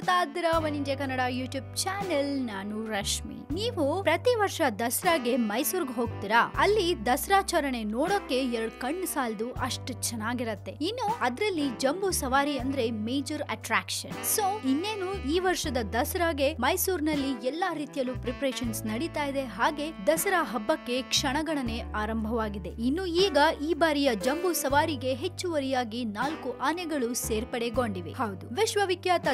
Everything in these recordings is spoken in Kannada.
ಇದ್ದೀರಾ one India Kannada YouTube channel, ನಾನು ರಶ್ಮಿ. ನೀವು ಪ್ರತಿ ವರ್ಷ ದಸರಾಗೆ ಮೈಸೂರ್ಗೆ ಹೋಗ್ತೀರಾ? ಅಲ್ಲಿ ದಸರಾಚರಣೆ ನೋಡೋಕೆ ಎರಡ್ ಕಣ್ಣು ಸಾಲದು ಅಷ್ಟು ಚೆನ್ನಾಗಿರತ್ತೆ. ಇನ್ನು ಅದ್ರಲ್ಲಿ ಜಂಬೂ ಸವಾರಿ ಅಂದ್ರೆ ಮೇಜರ್ ಅಟ್ರಾಕ್ಷನ್. ಸೊ, ಇನ್ನೇನು ಈ ವರ್ಷದ ದಸರಾಗೆ ಮೈಸೂರಿನಲ್ಲಿ ಎಲ್ಲಾ ರೀತಿಯಲ್ಲೂ ಪ್ರಿಪರೇಷನ್ಸ್ ನಡೀತಾ ಇದೆ. ಹಾಗೆ ದಸರಾ ಹಬ್ಬಕ್ಕೆ ಕ್ಷಣಗಣನೆ ಆರಂಭವಾಗಿದೆ. ಇನ್ನು ಈಗ ಈ ಬಾರಿಯ ಜಂಬೂ ಸವಾರಿಗೆ ಹೆಚ್ಚುವರಿಯಾಗಿ ನಾಲ್ಕು ಆನೆಗಳು ಸೇರ್ಪಡೆಗೊಂಡಿವೆ. ಹೌದು. ವಿಶ್ವವಿಖ್ಯಾತ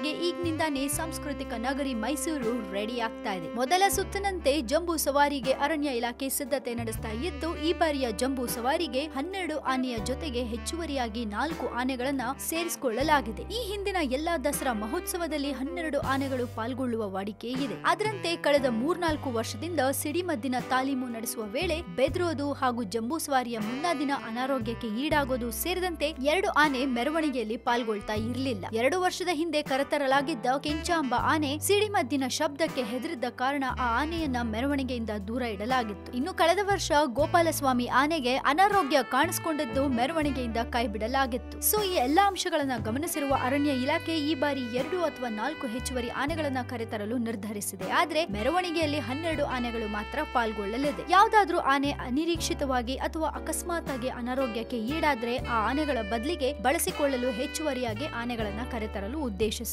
ದಸರಾಗೆ ಈಗಿನಿಂದಾನೇ ಸಾಂಸ್ಕೃತಿಕ ನಗರಿ ಮೈಸೂರು ರೆಡಿ ಆಗ್ತಾ ಇದೆ. ಮೊದಲ ಸುತ್ತಿನಂತೆ ಜಂಬೂ ಸವಾರಿಗೆ ಅರಣ್ಯ ಇಲಾಖೆ ಸಿದ್ಧತೆ ನಡೆಸ್ತಾ ಇದ್ದು, ಈ ಬಾರಿಯ ಜಂಬೂ ಸವಾರಿಗೆ ಹನ್ನೆರಡು ಆನೆಯ ಜೊತೆಗೆ ಹೆಚ್ಚುವರಿಯಾಗಿ ನಾಲ್ಕು ಆನೆಗಳನ್ನ ಸೇರಿಸಿಕೊಳ್ಳಲಾಗಿದೆ. ಈ ಹಿಂದಿನ ಎಲ್ಲಾ ದಸರಾ ಮಹೋತ್ಸವದಲ್ಲಿ ಹನ್ನೆರಡು ಆನೆಗಳು ಪಾಲ್ಗೊಳ್ಳುವ ವಾಡಿಕೆ ಇದೆ. ಅದರಂತೆ ಕಳೆದ ಮೂರ್ನಾಲ್ಕು ವರ್ಷದಿಂದ ಸಿಡಿಮದ್ದಿನ ತಾಲೀಮು ನಡೆಸುವ ವೇಳೆ ಬೆದರೋದು ಹಾಗೂ ಜಂಬೂ ಸವಾರಿಯ ಮುನ್ನಾದಿನ ಅನಾರೋಗ್ಯಕ್ಕೆ ಈಡಾಗೋದು ಸೇರಿದಂತೆ ಎರಡು ಆನೆ ಮೆರವಣಿಗೆಯಲ್ಲಿ ಪಾಲ್ಗೊಳ್ತಾ ಇರಲಿಲ್ಲ. ಎರಡು ವರ್ಷದ ಹಿಂದೆ ಕರೆತರಲಾಗಿದ್ದ ಕೆಂಚಾಂಬ ಆನೆ ಸಿಡಿಮದ್ದಿನ ಶಬ್ದಕ್ಕೆ ಹೆದರಿದ್ದ ಕಾರಣ ಆ ಆನೆಯನ್ನ ಮೆರವಣಿಗೆಯಿಂದ ದೂರ ಇಡಲಾಗಿತ್ತು. ಇನ್ನು ಕಳೆದ ವರ್ಷ ಗೋಪಾಲಸ್ವಾಮಿ ಆನೆಗೆ ಅನಾರೋಗ್ಯ ಕಾಣಿಸಿಕೊಂಡಿದ್ದು ಮೆರವಣಿಗೆಯಿಂದ ಕೈಬಿಡಲಾಗಿತ್ತು. ಸೊ, ಈ ಎಲ್ಲಾ ಅಂಶಗಳನ್ನ ಗಮನಿಸಿರುವ ಅರಣ್ಯ ಇಲಾಖೆ ಈ ಬಾರಿ ಎರಡು ಅಥವಾ ನಾಲ್ಕು ಹೆಚ್ಚುವರಿ ಆನೆಗಳನ್ನ ಕರೆತರಲು ನಿರ್ಧರಿಸಿದೆ. ಆದ್ರೆ ಮೆರವಣಿಗೆಯಲ್ಲಿ ಹನ್ನೆರಡು ಆನೆಗಳು ಮಾತ್ರ ಪಾಲ್ಗೊಳ್ಳಲಿದೆ. ಯಾವ್ದಾದ್ರೂ ಆನೆ ಅನಿರೀಕ್ಷಿತವಾಗಿ ಅಥವಾ ಅಕಸ್ಮಾತ್ ಆಗಿ ಅನಾರೋಗ್ಯಕ್ಕೆ ಈಡಾದ್ರೆ ಆ ಆನೆಗಳ ಬದಲಿಗೆ ಬಳಸಿಕೊಳ್ಳಲು ಹೆಚ್ಚುವರಿಯಾಗಿ ಆನೆಗಳನ್ನ ಕರೆತರಲು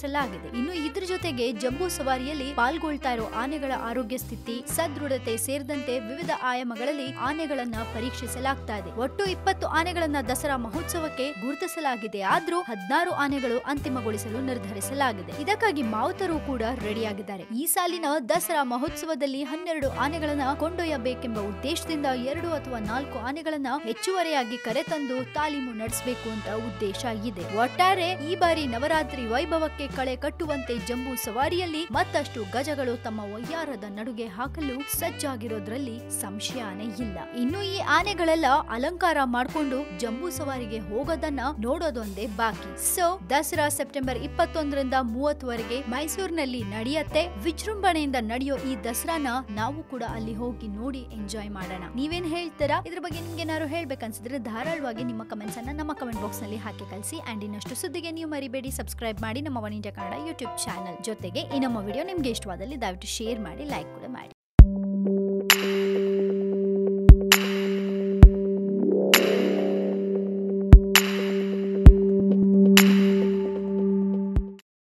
ಉದ್ದೇಶಿಸಲಾಗಿದೆ ಇನ್ನು ಇದ್ರ ಜೊತೆಗೆ ಜಂಬೂ ಸವಾರಿಯಲ್ಲಿ ಪಾಲ್ಗೊಳ್ತಾ ಇರೋ ಆನೆಗಳ ಆರೋಗ್ಯ ಸ್ಥಿತಿ, ಸದೃಢತೆ ಸೇರಿದಂತೆ ವಿವಿಧ ಆಯಾಮಗಳಲ್ಲಿ ಆನೆಗಳನ್ನ ಪರೀಕ್ಷಿಸಲಾಗ್ತಾ ಇದೆ. ಒಟ್ಟು ಇಪ್ಪತ್ತು ಆನೆಗಳನ್ನ ದಸರಾ ಮಹೋತ್ಸವಕ್ಕೆ ಗುರುತಿಸಲಾಗಿದೆ. ಆದ್ರೂ ಹದಿನಾರು ಆನೆಗಳು ಅಂತಿಮಗೊಳಿಸಲು ನಿರ್ಧರಿಸಲಾಗಿದೆ. ಇದಕ್ಕಾಗಿ ಮಾವುತರು ಕೂಡ ರೆಡಿಯಾಗಿದ್ದಾರೆ. ಈ ಸಾಲಿನ ದಸರಾ ಮಹೋತ್ಸವದಲ್ಲಿ ಹನ್ನೆರಡು ಆನೆಗಳನ್ನ ಕೊಂಡೊಯ್ಯಬೇಕೆಂಬ ಉದ್ದೇಶದಿಂದ ಎರಡು ಅಥವಾ ನಾಲ್ಕು ಆನೆಗಳನ್ನ ಹೆಚ್ಚುವರಿಯಾಗಿ ಕರೆತಂದು ತಾಲೀಮು ನಡೆಸಬೇಕು ಅಂತ ಉದ್ದೇಶ ಇದೆ. ಒಟ್ಟಾರೆ ಈ ಬಾರಿ ನವರಾತ್ರಿ ವೈಭವಕ್ಕೆ ಕಳೆ ಕಟ್ಟುವಂತೆ ಜಂಬೂ ಸವಾರಿಯಲ್ಲಿ ಮತ್ತಷ್ಟು ಗಜಗಳು ತಮ್ಮ ವಯ್ಯಾರದ ನಡುಗೆ ಹಾಕಲು ಸಜ್ಜಾಗಿರೋದ್ರಲ್ಲಿ ಸಂಶಯಾನೇ ಇಲ್ಲ. ಇನ್ನು ಈ ಆನೆಗಳೆಲ್ಲ ಅಲಂಕಾರ ಮಾಡ್ಕೊಂಡು ಜಂಬೂ ಸವಾರಿಗೆ ಹೋಗೋದನ್ನ ನೋಡೋದೊಂದೇ ಬಾಕಿ. ಸೊ, ದಸರಾ ಸೆಪ್ಟೆಂಬರ್ ಇಪ್ಪತ್ತೊಂದರಿಂದ ಮೂವತ್ತವರೆಗೆ ಮೈಸೂರಿನಲ್ಲಿ ನಡೆಯತ್ತೆ. ವಿಜೃಂಭಣೆಯಿಂದ ನಡೆಯೋ ಈ ದಸರಾನ ನಾವು ಕೂಡ ಅಲ್ಲಿ ಹೋಗಿ ನೋಡಿ ಎಂಜಾಯ್ ಮಾಡೋಣ. ನೀವೇನ್ ಹೇಳ್ತೀರಾ? ಇದ್ರ ಬಗ್ಗೆ ನಿಮ್ಗೆ ಏನಾದ್ರು ಹೇಳ್ಬೇಕನ್ಸಿದ್ರೆ ಧಾರಾಳವಾಗಿ ನಿಮ್ಮ ಕಮೆಂಟ್ಸ್ ಅನ್ನ ನಮ್ಮ ಕಮೆಂಟ್ ಬಾಕ್ಸ್ನಲ್ಲಿ ಹಾಕಿ ಕಳಿಸಿ. ಅಂಡ್ ಇನ್ನಷ್ಟು ಸುದ್ದಿಗೆ ನೀವು ಮರಿಬೇಡಿ. ಸಬ್ಸ್ಕ್ರೈಬ್ ಮಾಡಿ ನಮ್ಮ ಇಂಡಿಯಾ ಕನ್ನಡ ಯೂಟ್ಯೂಬ್ ಚಾನಲ್ ಜೊತೆಗೆ ಈ ನಮ್ಮ ವಿಡಿಯೋ ನಿಮ್ಗೆ ಇಷ್ಟವಾದಲ್ಲಿ ದಯವಿಟ್ಟು ಶೇರ್ ಮಾಡಿ ಲೈಕ್ ಕೂಡ ಮಾಡಿ.